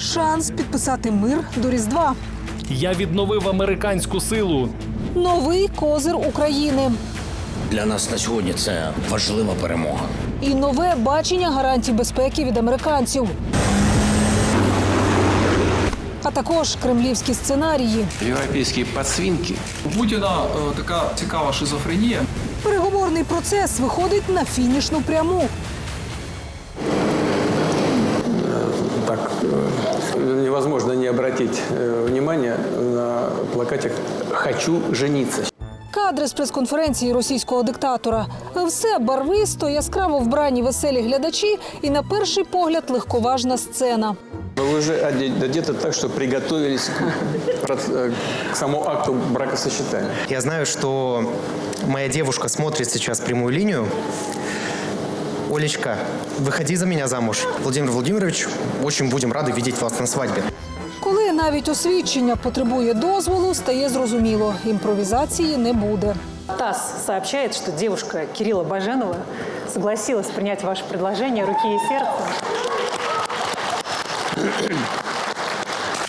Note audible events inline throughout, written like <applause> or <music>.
Шанс підписати мир до Різдва. Я відновив американську силу. Новий козир України Для нас на сьогодні це важлива перемога. і нове бачення гарантій безпеки від американців. А також кремлівські сценарії. Європейські подсвинки У Путіна е, така цікава шизофренія. Переговорний процес виходить на фінішну пряму. невозможно не обратить э, внимание на плакатик «Хочу жениться». Кадри з прес-конференції російського диктатора. Все барвисто, яскраво вбрані веселі глядачі, і на перший погляд легковажна сцена. Но вы уже оде- одеты так, что приготовились к, проц- <laughs> э, к самому акту бракосочетания. Я знаю, что моя девушка смотрит сейчас прямую линию. Олечка, выходи за меня замуж. Владимир Владимирович, очень будем рады видеть вас на свадьбе. Коли навіть освідчення потребує дозволу, стає зрозуміло, імпровізації не буде. ТАСС сообщает, что девушка Кирилла Баженова согласилась принять ваше предложение руки и сердца.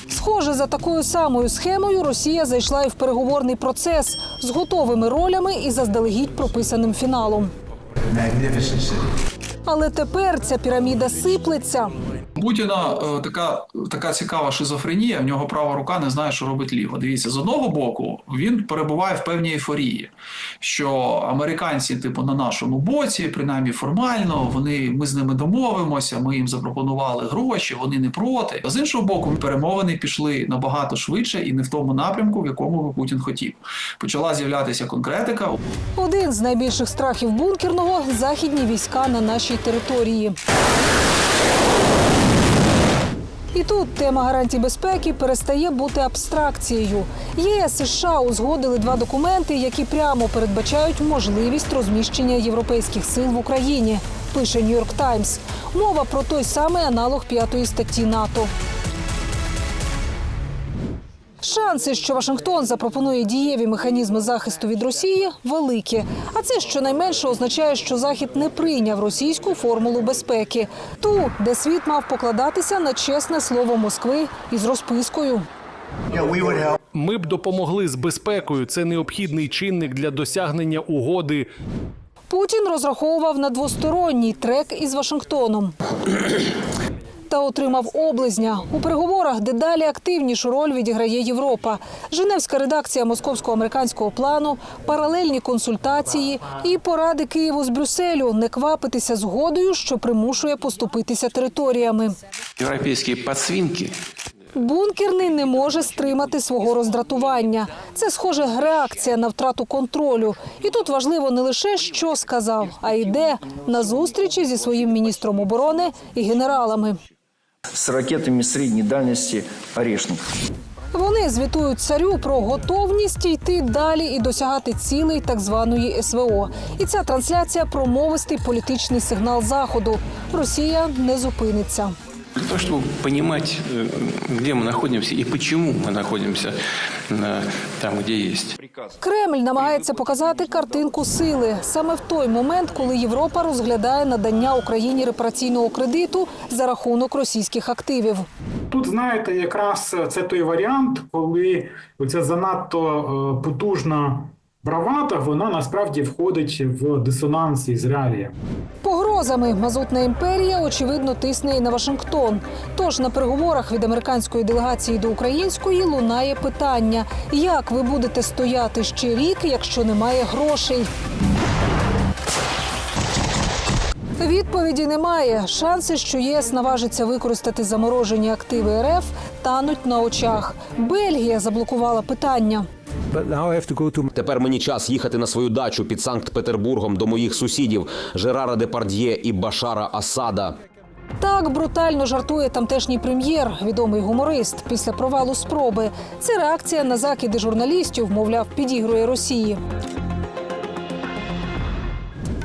Схоже, за такою самою схемою Росія зайшла і в переговорний процес з готовими ролями і заздалегідь прописаним фіналом. Але тепер ця піраміда сиплеться. Путіна е, така, така цікава шизофренія. В нього права рука не знає, що робить ліво. Дивіться, з одного боку він перебуває в певній ейфорії, що американці, типу, на нашому боці, принаймні формально, вони ми з ними домовимося. Ми їм запропонували гроші, вони не проти. З іншого боку, перемовини пішли набагато швидше і не в тому напрямку, в якому би Путін хотів. Почала з'являтися конкретика. Один з найбільших страхів бункерного західні війська на нашій території. І тут тема гарантій безпеки перестає бути абстракцією. ЄС і США узгодили два документи, які прямо передбачають можливість розміщення європейських сил в Україні. Пише Нью-Йорк Таймс. Мова про той самий аналог п'ятої статті НАТО. Шанси, що Вашингтон запропонує дієві механізми захисту від Росії, великі. А це щонайменше означає, що Захід не прийняв російську формулу безпеки, ту, де світ мав покладатися на чесне слово Москви із розпискою. Ми б допомогли з безпекою. Це необхідний чинник для досягнення угоди. Путін розраховував на двосторонній трек із Вашингтоном. Та отримав облизня у переговорах, дедалі активнішу роль відіграє Європа. Женевська редакція московсько-американського плану, паралельні консультації і поради Києву з Брюсселю не квапитися згодою, що примушує поступитися територіями. європейські подсвинки Бункерний не може стримати свого роздратування. Це схоже реакція на втрату контролю. І тут важливо не лише що сказав, а й де на зустрічі зі своїм міністром оборони і генералами. С ракетами середньої дальності «Орешник». Вони звітують царю про готовність йти далі і досягати цілей так званої СВО. І ця трансляція промовистий політичний сигнал заходу. Росія не зупиниться. Для того, чтобы понимать, э, где мы находимся и почему мы находимся э, там, где есть. Кремль намагається показати картинку сили саме в той момент, коли Європа розглядає надання Україні репараційного кредиту за рахунок російських активів. Тут, знаєте, якраз це той варіант, коли оця занадто е, потужна бравада, вона насправді входить в дисонанс із реаліями. Погрозами мазутна імперія очевидно тисне і на Вашингтон. Тож на переговорах від американської делегації до української лунає питання: як ви будете стояти ще рік, якщо немає грошей? Відповіді немає. Шанси, що ЄС наважиться використати заморожені активи РФ, тануть на очах. Бельгія заблокувала питання. Тепер мені час їхати на свою дачу під Санкт-Петербургом до моїх сусідів Жерара Депардьє і Башара Асада. Так брутально жартує тамтешній прем'єр, відомий гуморист, після провалу спроби. Це реакція на закиди журналістів, мовляв, підігрує Росії.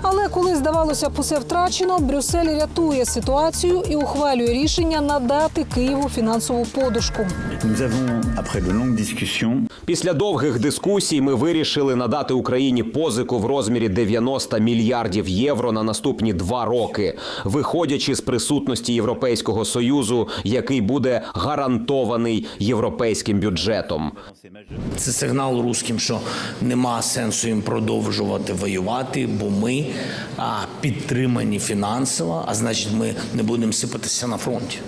Але Коли здавалося б, усе втрачено, Брюссель рятує ситуацію і ухвалює рішення надати Києву фінансову подушку. Після довгих дискусій ми вирішили надати Україні позику в розмірі 90 мільярдів євро на наступні два роки, виходячи з присутності Європейського союзу, який буде гарантований європейським бюджетом. Це сигнал русським, що нема сенсу їм продовжувати воювати, бо ми а, підтримані фінансово, а значить, ми не будемо сипатися на фронті.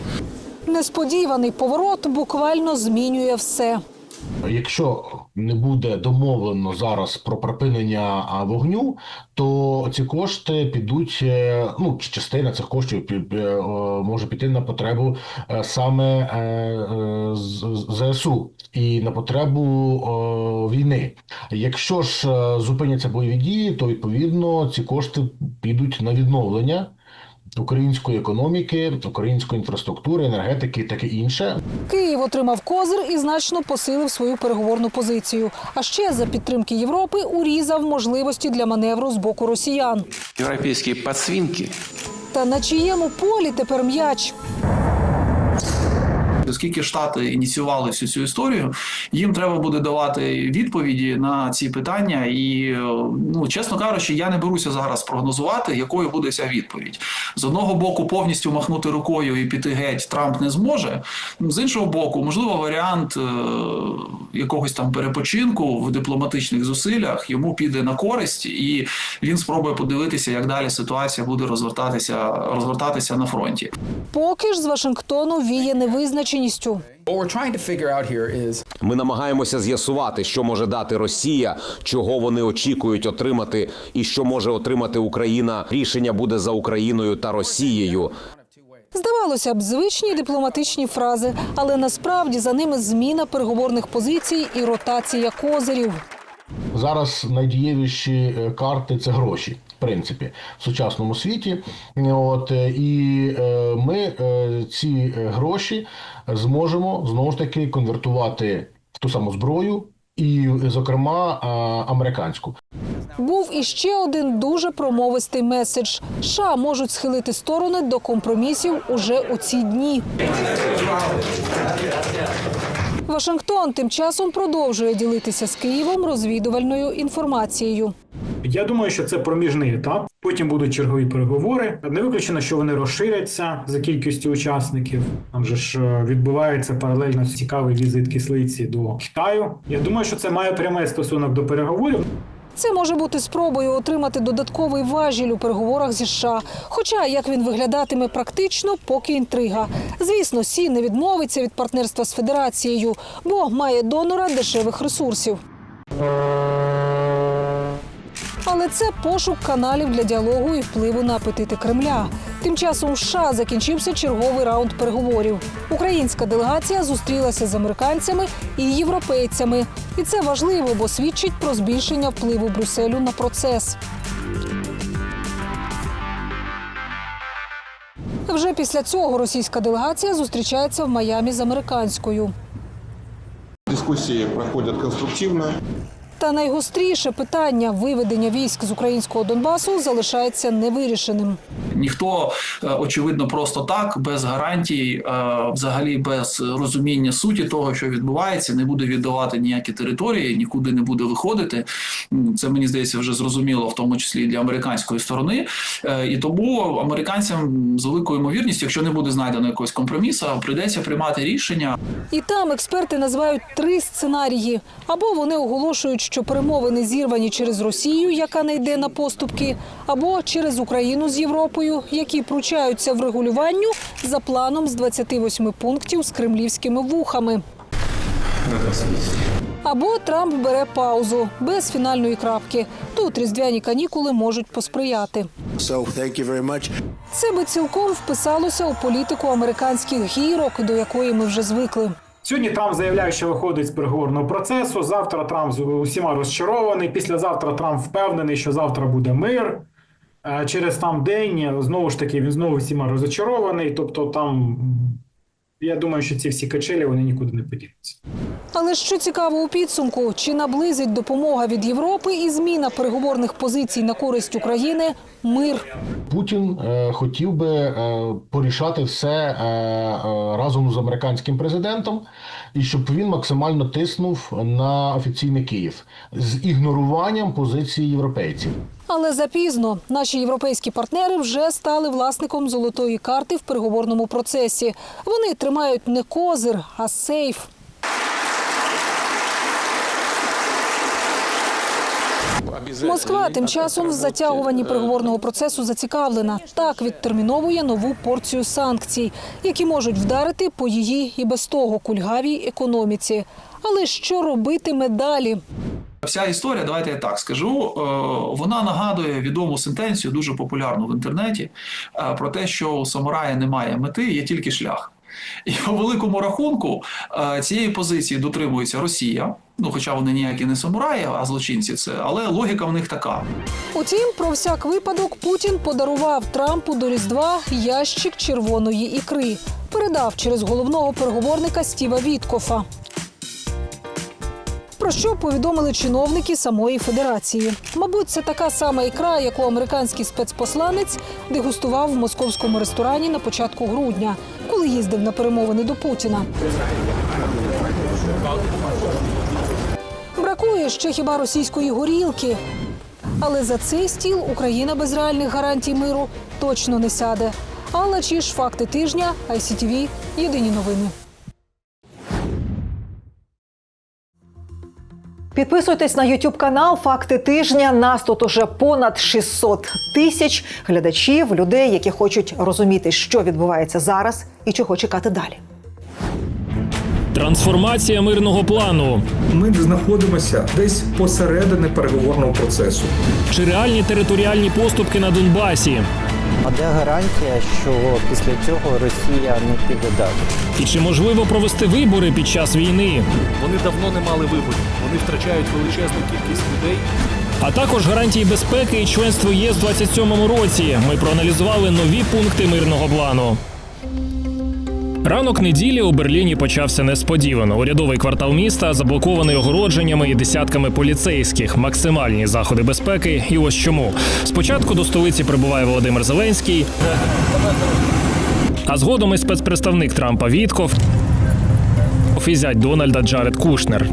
Несподіваний поворот буквально змінює все. Якщо не буде домовлено зараз про припинення вогню, то ці кошти підуть. е, Ну, частина цих коштів е, може піти на потребу е, саме ЗСУ і на потребу війни. Якщо ж зупиняться бойові дії, то відповідно ці кошти підуть на відновлення. Української економіки, української інфраструктури, енергетики, таке інше. Київ отримав козир і значно посилив свою переговорну позицію. А ще за підтримки Європи урізав можливості для маневру з боку росіян. Європейські пацвінки. Та на чиєму полі тепер м'яч? Оскільки Штати ініціювали всю цю історію, їм треба буде давати відповіді на ці питання. І е, ну чесно кажучи, я не беруся зараз прогнозувати, якою буде ця відповідь. З одного боку, повністю махнути рукою і піти геть Трамп не зможе. З іншого боку, можливо, варіант е, якогось там перепочинку в дипломатичних зусиллях йому піде на користь, і він спробує подивитися, як далі ситуація буде розвертатися, розвертатися на фронті. Поки ж з Вашингтону віє невизначеністю. Ми намагаємося з'ясувати, що може дати Росія, чого вони очікують отримати, і що може отримати Україна. Рішення буде за Україною та Росією. Здавалося б, звичні дипломатичні фрази, але насправді за ними зміна переговорних позицій і ротація козирів. Зараз найдієвіші е, карти це гроші, в принципі, в сучасному світі. От е, і е, ми ці гроші зможемо знову ж таки конвертувати в ту саму зброю, і, зокрема, американську. Був іще один дуже промовистий меседж: США можуть схилити сторони до компромісів уже у ці дні. Вашингтон тим часом продовжує ділитися з Києвом розвідувальною інформацією. Я думаю, що це проміжний етап. Потім будуть чергові переговори. Не виключено, що вони розширяться за кількістю учасників. Там же ж е, відбувається паралельно цікавий візит кислиці до Китаю. Я думаю, що це має прямий стосунок до переговорів. Це може бути спробою отримати додатковий важіль у переговорах зі США. Хоча як він виглядатиме практично, поки інтрига. Звісно, Сі не відмовиться від партнерства з федерацією, бо має донора дешевих ресурсів. Але це пошук каналів для діалогу і впливу на апетити Кремля. Тим часом в США закінчився черговий раунд переговорів. Українська делегація зустрілася з американцями і європейцями. І це важливо, бо свідчить про збільшення впливу Брюсселю на процес. Вже після цього російська делегація зустрічається в Майамі з американською. Дискусії проходять конструктивно. Та найгостріше питання виведення військ з українського Донбасу залишається невирішеним. Ніхто е, очевидно просто так, без гарантій, е, взагалі без розуміння суті того, що відбувається, не буде віддавати ніякі території, нікуди не буде виходити. Це мені здається вже зрозуміло, в тому числі і для американської сторони. Е, І тому американцям з великою ймовірністю, якщо не буде знайдено якогось компромісу, прийдеться приймати рішення. І там експерти називають три сценарії: або вони оголошують, що перемовини зірвані через Росію, яка не йде на поступки, або через Україну з Європою, які пручаються в регулюванню за планом з 28 пунктів з кремлівськими вухами. Або Трамп бере паузу без фінальної крапки. Тут різдвяні канікули можуть посприяти. Це би цілком вписалося у політику американських гірок, до якої ми вже звикли. Сьогодні Трамп заявляє, що виходить з переговорного процесу. Завтра Трамп усіма розчарований. Післязавтра Трамп впевнений, що завтра буде мир. Е, Через там день знову ж таки він знову всіма розочарований. Тобто там Я думаю, що ці всі качелі вони нікуди не подінуться. Але що цікаво у підсумку, чи наблизить допомога від Європи і зміна переговорних позицій на користь України мир? Путін е, хотів би е, порішати все е, е, разом з американським президентом, і щоб він максимально тиснув на офіційний Київ з ігноруванням позиції європейців. Але запізно наші європейські партнери вже стали власником золотої карти в переговорному процесі. Вони тримають не козир, а сейф. Москва тим часом в затягуванні переговорного процесу зацікавлена. Так відтерміновує нову порцію санкцій, які можуть вдарити по її і без того кульгавій економіці. Але що робитиме далі? Вся історія, давайте я так скажу. е, Вона нагадує відому сентенцію, дуже популярну в інтернеті, е, про те, що у самурая немає мети, є тільки шлях. І по великому рахунку е, цієї позиції дотримується Росія. Ну, хоча вони ніякі не самураї, а злочинці це, але логіка в них така. Утім, про всяк випадок Путін подарував Трампу до Різдва ящик червоної ікри. Передав через головного переговорника Стіва Віткофа. Про що повідомили чиновники самої федерації? Мабуть, це така сама ікра, яку американський спецпосланець дегустував в московському ресторані на початку грудня, коли їздив на перемовини до Путіна. Бракує ще хіба російської горілки. Але за цей стіл Україна без реальних гарантій миру точно не сяде. Алла Чіш, факти тижня, ICTV, єдині новини. Підписуйтесь на YouTube канал Факти тижня. Нас тут уже понад 600 тисяч глядачів, людей, які хочуть розуміти, що відбувається зараз і чого чекати далі. Трансформація мирного плану. Ми знаходимося десь посередині переговорного процесу. Чи реальні територіальні поступки на Донбасі? А де гарантія, що після цього Росія не піде далі? І чи можливо провести вибори під час війни? Вони давно не мали виборів. Вони втрачають величезну кількість людей. А також гарантії безпеки і членство ЄС в 27-му році. Ми проаналізували нові пункти мирного плану. Ранок неділі у Берліні почався несподівано. Урядовий квартал міста заблокований огородженнями і десятками поліцейських. Максимальні заходи безпеки. І ось чому. Спочатку до столиці прибуває Володимир Зеленський, а згодом і спецпредставник Трампа Вітков офізять Дональда Джаред Кушнер.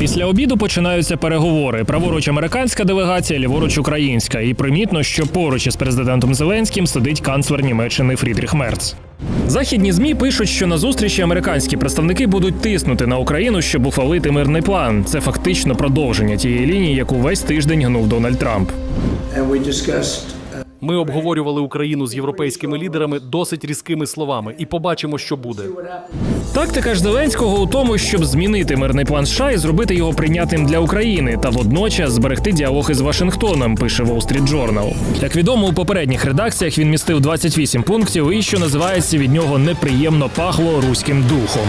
Після обіду починаються переговори. Праворуч американська делегація, ліворуч українська. І примітно, що поруч із президентом Зеленським сидить канцлер Німеччини Фрідріх Мерц. Західні змі пишуть, що на зустрічі американські представники будуть тиснути на Україну, щоб ухвалити мирний план. Це фактично продовження тієї лінії, яку весь тиждень гнув Дональд Трамп. Ми обговорювали Україну з європейськими лідерами досить різкими словами, і побачимо, що буде. Тактика ж Зеленського у тому, щоб змінити мирний план США і зробити його прийнятним для України, та водночас зберегти діалог із Вашингтоном. Пише Wall Street Journal. Як відомо, у попередніх редакціях він містив 28 пунктів, і що називається від нього неприємно пахло руським духом.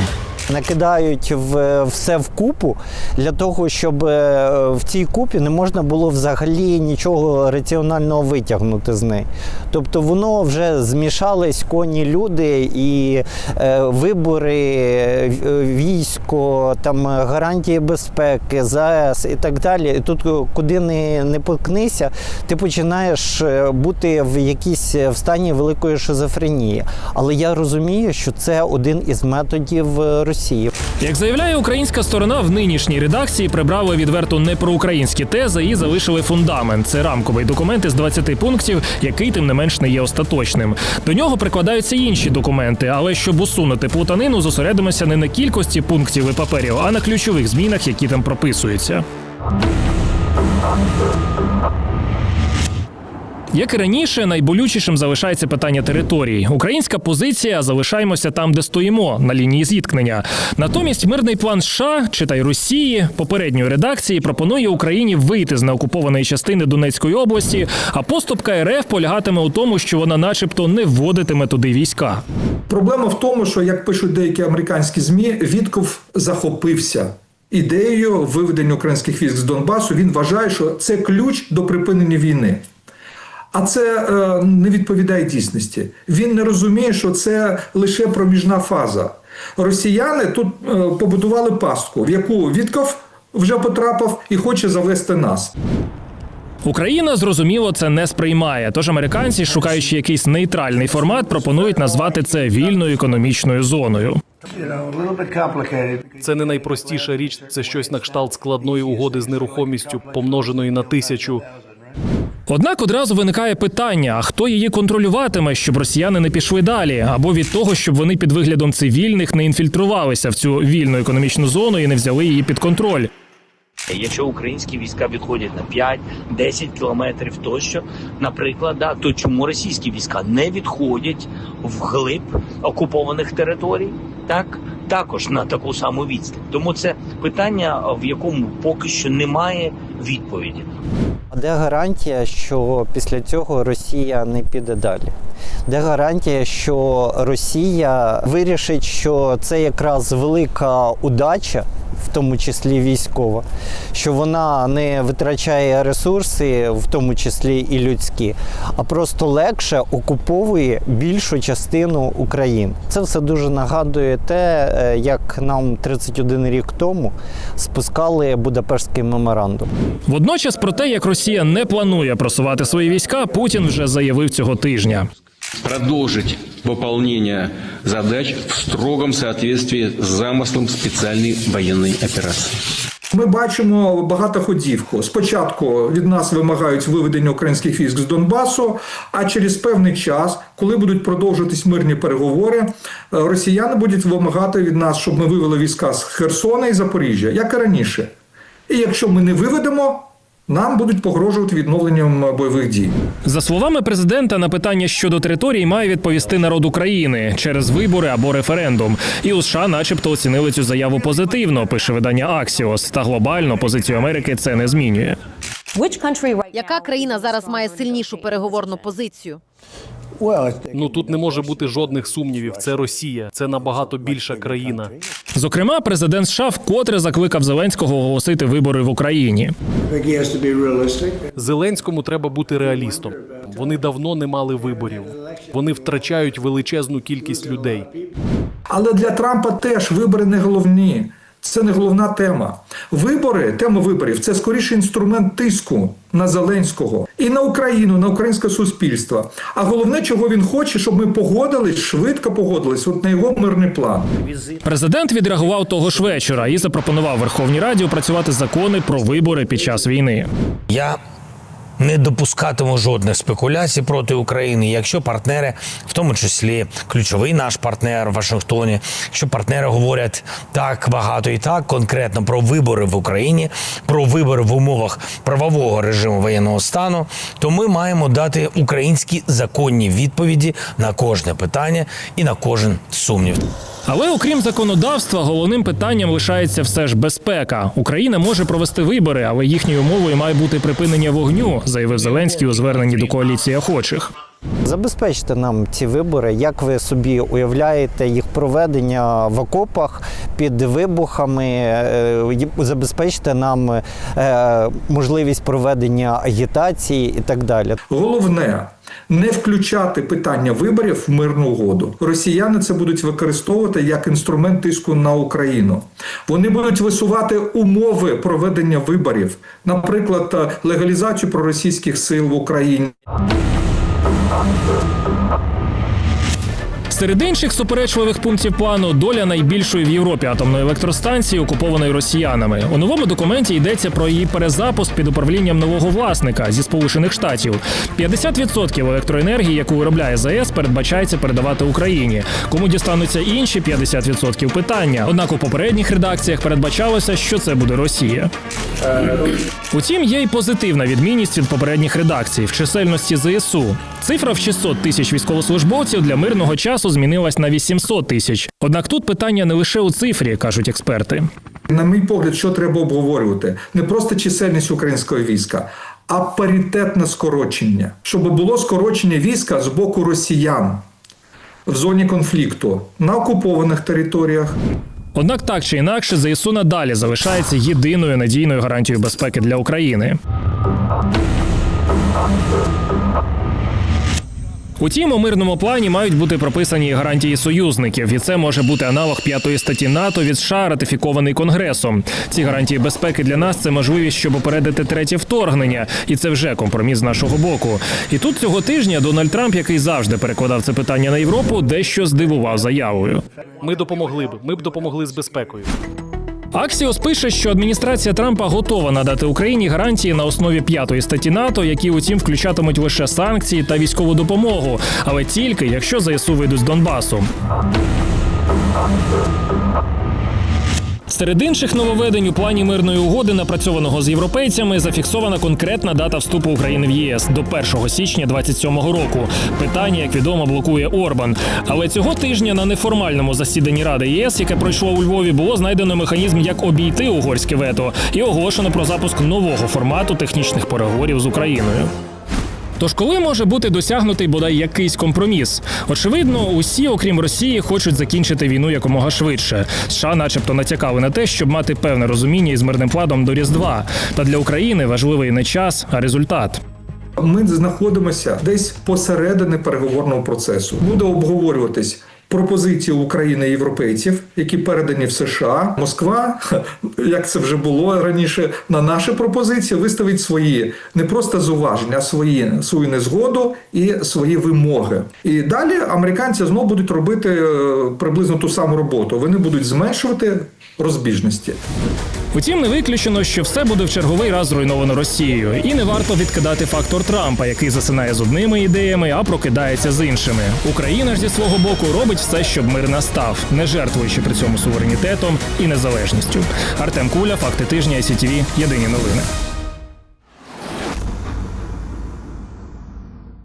Накидають в все в купу для того, щоб е, в цій купі не можна було взагалі нічого раціонального витягнути з неї. Тобто воно вже змішались коні люди і е, вибори, е, військо, там гарантії безпеки, ЗАЕС і так далі. І тут куди не, не поткнися, ти починаєш е, бути в якійсь в стані великої шизофренії. Але я розумію, що це один із методів е, Росії. Як заявляє українська сторона, в нинішній редакції прибрали відверто непроукраїнські тези і залишили фундамент. Це рамковий документ із 20 пунктів, який тим не менш не є остаточним. До нього прикладаються інші документи, але щоб усунути плутанину, зосередимося не на кількості пунктів і паперів, а на ключових змінах, які там прописуються. Як і раніше, найболючішим залишається питання територій. Українська позиція залишаємося там, де стоїмо, на лінії зіткнення. Натомість мирний план США, читай Росії, попередньої редакції пропонує Україні вийти з неокупованої частини Донецької області, а поступка РФ полягатиме у тому, що вона, начебто, не вводитиме туди війська. Проблема в тому, що як пишуть деякі американські змі, Вітков захопився. Ідеєю виведення українських військ з Донбасу він вважає, що це ключ до припинення війни. А це е, не відповідає дійсності. Він не розуміє, що це лише проміжна фаза. Росіяни тут е, побудували пастку, в яку Вітков вже потрапив і хоче завести нас. Україна зрозуміло це не сприймає. Тож американці, шукаючи якийсь нейтральний формат, пропонують назвати це вільною економічною зоною. Це не найпростіша річ. Це щось на кшталт складної угоди з нерухомістю, помноженої на тисячу. Однак одразу виникає питання: а хто її контролюватиме, щоб росіяни не пішли далі, або від того, щоб вони під виглядом цивільних не інфільтрувалися в цю вільну економічну зону і не взяли її під контроль. Якщо українські війська відходять на 5-10 кілометрів тощо, наприклад, да, то чому російські війська не відходять вглиб окупованих територій? Так, також на таку саму відстань. Тому це питання, в якому поки що немає відповіді. А Де гарантія, що після цього Росія не піде далі? Де гарантія, що Росія вирішить, що це якраз велика удача, в тому числі військова, що вона не витрачає ресурси, в тому числі і людські, а просто легше окуповує більшу частину України. Це все дуже нагадує те, е, як нам 31 рік тому спускали Будапештський меморандум. Водночас про те, як Росія не планує просувати свої війська, Путін вже заявив цього тижня. Продолжить выполнение задач в строгом соответствии с замыслом специальной военной операции. Ми бачимо багатоходівку. Спочатку від нас вимагають виведення українських військ з Донбасу, а через певний час, коли будуть продовжуватись мирні переговори, е, росіяни будуть вимагати від нас, щоб ми вивели війська з Херсона і Запоріжжя, як і раніше. І якщо ми не виведемо, нам будуть погрожувати відновленням бойових дій. За словами президента, на питання щодо територій має відповісти народ України через вибори або референдум. І у США, начебто, оцінили цю заяву позитивно. Пише видання Аксіос. Та глобально позицію Америки це не змінює. Яка країна зараз має сильнішу переговорну позицію? Ну тут не може бути жодних сумнівів. Це Росія, це набагато більша країна. Зокрема, президент США вкотре закликав Зеленського оголосити вибори в Україні. Зеленському треба бути реалістом. Вони давно не мали виборів. Вони втрачають величезну кількість людей. Але для Трампа теж вибори не головні. Це не головна тема. Вибори, тема виборів це скоріше інструмент тиску на Зеленського і на Україну, на українське суспільство. А головне, чого він хоче, щоб ми погодились, швидко погодились, от на його мирний план. Президент відреагував того ж вечора і запропонував Верховній Раді опрацювати закони про вибори під час війни. Я не допускатиму жодних спекуляцій проти України, якщо партнери, в тому числі ключовий наш партнер в Вашингтоні, якщо партнери говорять так багато і так конкретно про вибори в Україні, про вибори в умовах правового режиму воєнного стану, то ми маємо дати українські законні відповіді на кожне питання і на кожен сумнів. Але окрім законодавства, головним питанням лишається все ж безпека. Україна може провести вибори, але їхньою умовою має бути припинення вогню, заявив Зеленський у зверненні до коаліції охочих. Забезпечте нам ці вибори. Як ви собі уявляєте їх проведення в окопах під вибухами? Е, Забезпечте нам е, можливість проведення агітації і так далі. Головне не включати питання виборів в мирну угоду. Росіяни це будуть використовувати як інструмент тиску на Україну. Вони будуть висувати умови проведення виборів, наприклад, легалізацію проросійських сил в Україні. Thank you. Серед інших суперечливих пунктів плану доля найбільшої в Європі атомної електростанції, окупованої росіянами. У новому документі йдеться про її перезапуск під управлінням нового власника зі Сполучених Штатів. 50% електроенергії, яку виробляє ЗАЕС, передбачається передавати Україні. Кому дістануться інші 50% питання. Однак у попередніх редакціях передбачалося, що це буде Росія. Утім, є й позитивна відмінність від попередніх редакцій в чисельності ЗСУ. Цифра в 600 тисяч військовослужбовців для мирного часу змінилась на 800 тисяч. Однак тут питання не лише у цифрі, кажуть експерти. На мій погляд, що треба обговорювати? Не просто чисельність українського війська, а паритетне скорочення, щоб було скорочення війська з боку росіян в зоні конфлікту на окупованих територіях. Однак так чи інакше, ЗСУ надалі залишається єдиною надійною гарантією безпеки для України. Утім, у мирному плані мають бути прописані гарантії союзників, і це може бути аналог п'ятої статті НАТО від США, ратифікований Конгресом. Ці гарантії безпеки для нас це можливість, щоб попередити третє вторгнення, і це вже компроміс з нашого боку. І тут цього тижня Дональд Трамп, який завжди перекладав це питання на Європу, дещо здивував заявою. Ми допомогли б. Ми б допомогли з безпекою. Аксіос пише, що адміністрація Трампа готова надати Україні гарантії на основі п'ятої статті НАТО, які утім включатимуть лише санкції та військову допомогу, але тільки якщо ЗСУ вийдуть з Донбасу. Серед інших нововведень у плані мирної угоди, напрацьованого з європейцями, зафіксована конкретна дата вступу України в ЄС до 1 січня 27-го року. Питання, як відомо, блокує Орбан. Але цього тижня на неформальному засіданні Ради ЄС, яке пройшло у Львові, було знайдено механізм, як обійти угорське вето, і оголошено про запуск нового формату технічних переговорів з Україною. Тож коли може бути досягнутий бодай якийсь компроміс? Очевидно, усі, окрім Росії, хочуть закінчити війну якомога швидше. США, начебто, натякали на те, щоб мати певне розуміння із мирним планом до Різдва. Та для України важливий не час, а результат. Ми знаходимося десь посередині переговорного процесу. Буде обговорюватись. Пропозиції України європейців, які передані в США, Москва, <laughs> як це вже було раніше, на наші пропозиції виставить свої не просто зуваження, а свої свою незгоду і свої вимоги. І далі американці знову будуть робити е, приблизно ту саму роботу. Вони будуть зменшувати розбіжності. Утім, не виключено, що все буде в черговий раз зруйновано Росією, і не варто відкидати фактор Трампа, який засинає з одними ідеями, а прокидається з іншими. Україна ж зі свого боку робить все, щоб мир настав, не жертвуючи при цьому суверенітетом і незалежністю. Артем Куля, факти тижня, СІТВ, єдині новини.